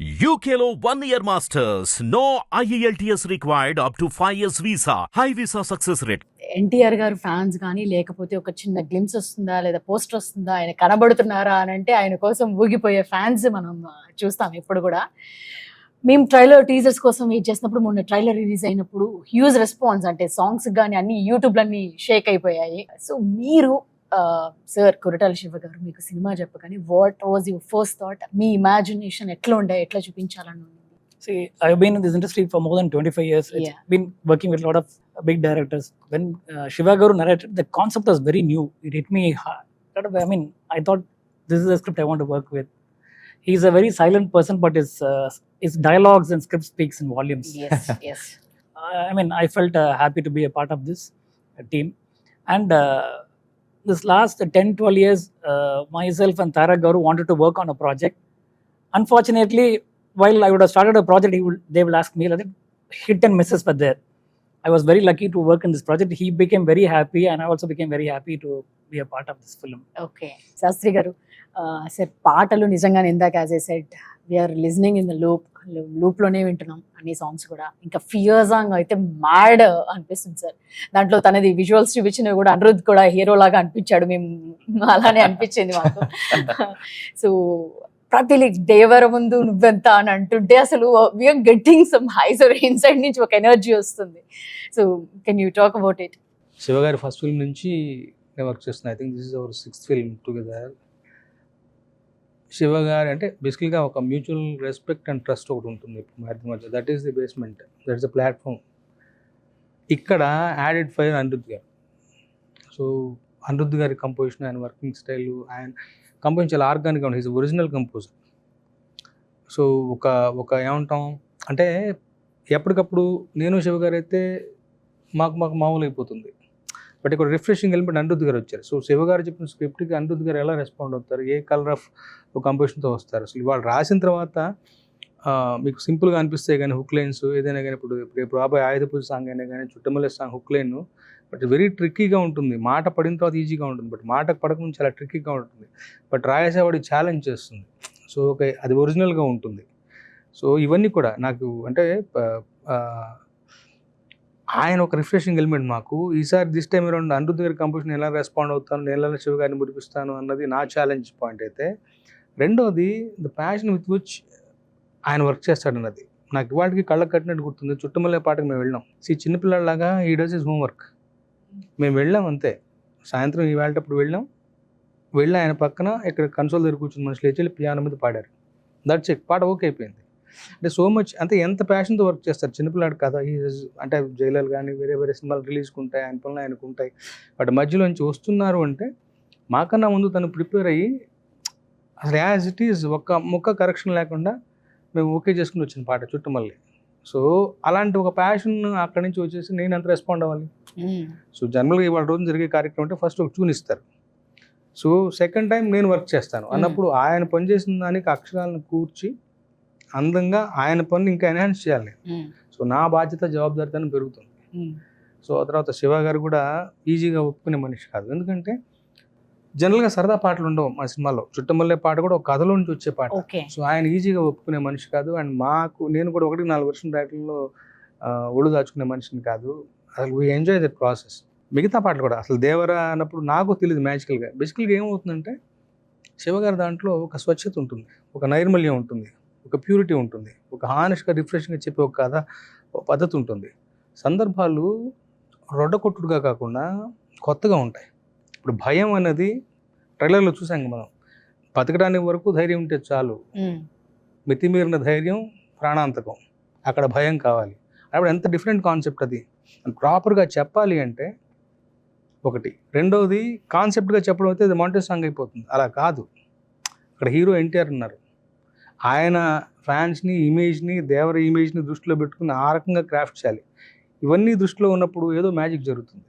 యూకేలో one year masters no E IELTS required up to 5 years visa. High visa success rate. NTR garu fans కానీ లేకపోతే ఒక చిన్న glimpse వస్తుందా లేదా పోస్టర్ వస్తుందా ఆయన కనబడుతున్నారా అని అంటే ఆయన కోసం ఊగిపోయే ఫ్యాన్స్ మనం చూస్తాం ఇప్పుడు కూడా మేము ట్రైలర్ టీజర్స్ కోసం వెయిట్ చేసినప్పుడు మొన్న ట్రైలర్ రిలీజ్ అయినప్పుడు హ్యూజ్ రెస్పాన్స్ అంటే సాంగ్స్ కానీ అన్ని యూట్యూబ్లన్నీ షేక్ అయిపోయాయి సో మీరు సార్ కురటాల శివ గారు మీకు సినిమా చెప్పగానే what was your first thought me imagination ఎట్లా ఉండే ఎట్లా చూపించాలని ఉంది See, I've been in this industry for more than 25 years. It's Yeah. been working with a lot of big directors. When uh, Shiva Garu narrated, the concept was very new. It hit me hard. Lot of- I mean, I thought this is a script I want to work with. He's a very silent person, but his uh, his dialogues and script speaks in volumes. Yes yes Uh, I mean, I felt uh, happy to be a part of this uh, team. And uh, this last 10, 12 years, uh, myself and Tara Garu wanted to work on a project. Unfortunately, while I would have started a project, he will, they will ask me, like, hit and misses were there. I was very lucky to work in this project. He became very happy, and I also became very happy to be a part of this film. Okay Shastri garu sir పాటలు నిజంగానే ఇందాక as a set We're listening in the loop లూప్లోనే వింటున్నాం అన్ని songs కూడా. ఇంకా fear song అయితే mad అనిపిస్తుంది sir. దాంట్లో తనది విజువల్స్ చూపించినవి కూడా అనిరుద్ కూడా హీరో లాగా అనిపించాడు. మేము అలానే అనిపించింది మాకు. సో ప్రతి దేవర ముందు నువ్వెంత అని అంటుంటే అసలు we're getting some highs inside నుంచి ఒక ఎనర్జీ వస్తుంది. So can you talk about it Shiva garu first film నుంచి నేను వర్క్ చేస్తున్నా. I think this is our sixth film together Shiva garu అంటే బేసికల్గా ఒక మ్యూచువల్ రెస్పెక్ట్ అండ్ ట్రస్ట్ ఒకటి ఉంటుంది మా మధ్య. That is the basement that is the platform ఇక్కడ added fire Anirudh garu. So Anirudh గారి కంపోజిషన్ ఆయన వర్కింగ్ స్టైల్ ఆయన కంపోజిషన్ చాలా ఆర్గానిక్గా ఉంటుంది ఈజ్ ఒరిజినల్ కంపోజర్ సో ఒక ఒక ఏమంటాం? అంటే ఎప్పటికప్పుడు నేను శివ గారు అయితే మాకు మాకు మామూలు అయిపోతుంది. బట్ ఇక్కడ రిఫ్రెషింగ్ ఎలిమెంట్ అనిరుద్ధ్ గారు వచ్చారు. సో శివ గారు చెప్పిన స్క్రిప్ట్కి అనిరుద్ధ్ గారు ఎలా రెస్పాండ్ అవుతారు? ఏ కలర్ ఆఫ్ కంపోజిషన్తో వస్తారు? అసలు వాళ్ళు రాసిన తర్వాత మీకు సింపుల్గా అనిపిస్తాయి కానీ హుక్ లైన్స్ ఏదైనా కానీ ఇప్పుడు ఇప్పుడు రేపు రాబోయే ఆయుధ పూజ సాంగ్ అయినా కానీ Chuttamalle song hook line but very ట్రిక్కీగా ఉంటుంది. మాట పడిన తర్వాత ఈజీగా ఉంటుంది. బట్ మాట పడకముందు చాలా ట్రిక్కీగా ఉంటుంది. బట్ రాయేసేవాడికి ఛాలెంజ్ చేస్తుంది. సో ఓకే అది ఒరిజినల్గా ఉంటుంది. సో ఇవన్నీ కూడా నాకు అంటే ఆయన ఒక రిఫ్రెషింగ్ ఎలిమెంట్ మాకు. ఈసారి దిస్ టైం అరౌండ్ అనిరుద్ధ్ గారి కంపోజిషన్ ఎలా రెస్పాండ్ అవుతాను నేను ఎలా శివ గారిని మురిపిస్తాను అన్నది నా ఛాలెంజ్ పాయింట్ అయితే. రెండోది ద ప్యాషన్ విత్ విచ్ ఆయన వర్క్ చేస్తాడన్నది. నాకు ఇవాటికి కళ్ళకు కట్టినట్టు గుర్తుంది. చుట్టుమల్లే పాటకి మేము వెళ్ళాం. సి చిన్నపిల్లలాగా ఈ డస్ ఇస్ హోంవర్క్ మేము వెళ్ళాం అంతే. సాయంత్రం ఈ వెళ్ళేటప్పుడు వెళ్ళాం. వెళ్ళి ఆయన పక్కన ఇక్కడ కన్సోల్ దగ్గర కూర్చుని మనుషులు లేచి పియానో మీద పాడారు. That's it. పాట ఓకే అయిపోయింది. అంటే సో మచ్ అంటే ఎంత ప్యాషన్తో వర్క్ చేస్తారు? చిన్నపిల్లాడు కదా ఈ అంటే జైలర్ కానీ వేరే వేరే సినిమాలు రిలీజ్కి ఉంటాయి ఆయన పనులు ఆయనకు ఉంటాయి బట్ మధ్యలోంచి వస్తున్నారు అంటే మాకన్నా ముందు తను ప్రిపేర్ అయ్యి అసలు యాజ్ ఇట్ ఈజ్ ఒక్క ముక్క కరెక్షన్ లేకుండా మేము ఓకే చేసుకుని వచ్చిన పాట చుట్టుమల్లి. సో అలాంటి ఒక ప్యాషన్ అక్కడి నుంచి వచ్చేసి నేను ఎంత రెస్పాండ్ అవ్వాలి? సో జనరల్గా ఇవాళ రోజు జరిగే కార్యక్రమం అంటే ఫస్ట్ ఒక ట్యూన్ ఇస్తారు. సో సెకండ్ టైం నేను వర్క్ చేస్తాను. అన్నప్పుడు ఆయన పని చేసిన దానికి అక్షరాలను కూర్చి అందంగా ఆయన పని ఇంకా ఎన్హాన్స్ చేయాలి. సో నా బాధ్యత జవాబుదారితనం పెరుగుతుంది. సో ఆ తర్వాత శివ గారు కూడా ఈజీగా ఒప్పుకునే మనిషి కాదు. ఎందుకంటే జనరల్గా సరదా పాటలు ఉండవు మా సినిమాలో. చుట్టమల్లే పాట కూడా ఒక కథలో నుంచి వచ్చే పాట. సో ఆయన ఈజీగా ఒప్పుకునే మనిషి కాదు. అండ్ మాకు నేను కూడా ఒకటి నాలుగు వర్షం ఆ, ఒళ్ళు దాచుకునే మనిషిని కాదు. అసలు వీ ఎంజాయ్ దట్ ప్రాసెస్ మిగతా పాటలు కూడా అసలు దేవరా అన్నప్పుడు నాకు తెలియదు మ్యాజికల్గా బేసికల్గా ఏమవుతుందంటే శివగారి దాంట్లో ఒక స్వచ్ఛత ఉంటుంది. ఒక నైర్మల్యం ఉంటుంది. ఒక ప్యూరిటీ ఉంటుంది. ఒక హానెస్ట్గా రిఫ్రెష్గా చెప్పే ఒక కథ పద్ధతి ఉంటుంది. సందర్భాలు రొడ్డకొట్టుడుగా కాకుండా కొత్తగా ఉంటాయి. ఇప్పుడు భయం అనేది ట్రైలర్లో చూసాం మనం. బతకడానికి వరకు ధైర్యం ఉంటే చాలు. మితిమీరిన ధైర్యం ప్రాణాంతకం. అక్కడ భయం కావాలి. అప్పుడు ఎంత డిఫరెంట్ కాన్సెప్ట్ అది. ప్రాపర్గా చెప్పాలి అంటే ఒకటి. రెండవది కాన్సెప్ట్గా చెప్పడం అయితే అది మాంటే సాంగ్ అయిపోతుంది. అలా కాదు. అక్కడ హీరో ఎన్టీఆర్ ఉన్నారు ఆయన ఫ్యాన్స్ని ఇమేజ్ని దేవర ఇమేజ్ని దృష్టిలో పెట్టుకుని ఆ రకంగా క్రాఫ్ట్ చేయాలి. ఇవన్నీ దృష్టిలో ఉన్నప్పుడు ఏదో మ్యాజిక్ జరుగుతుంది.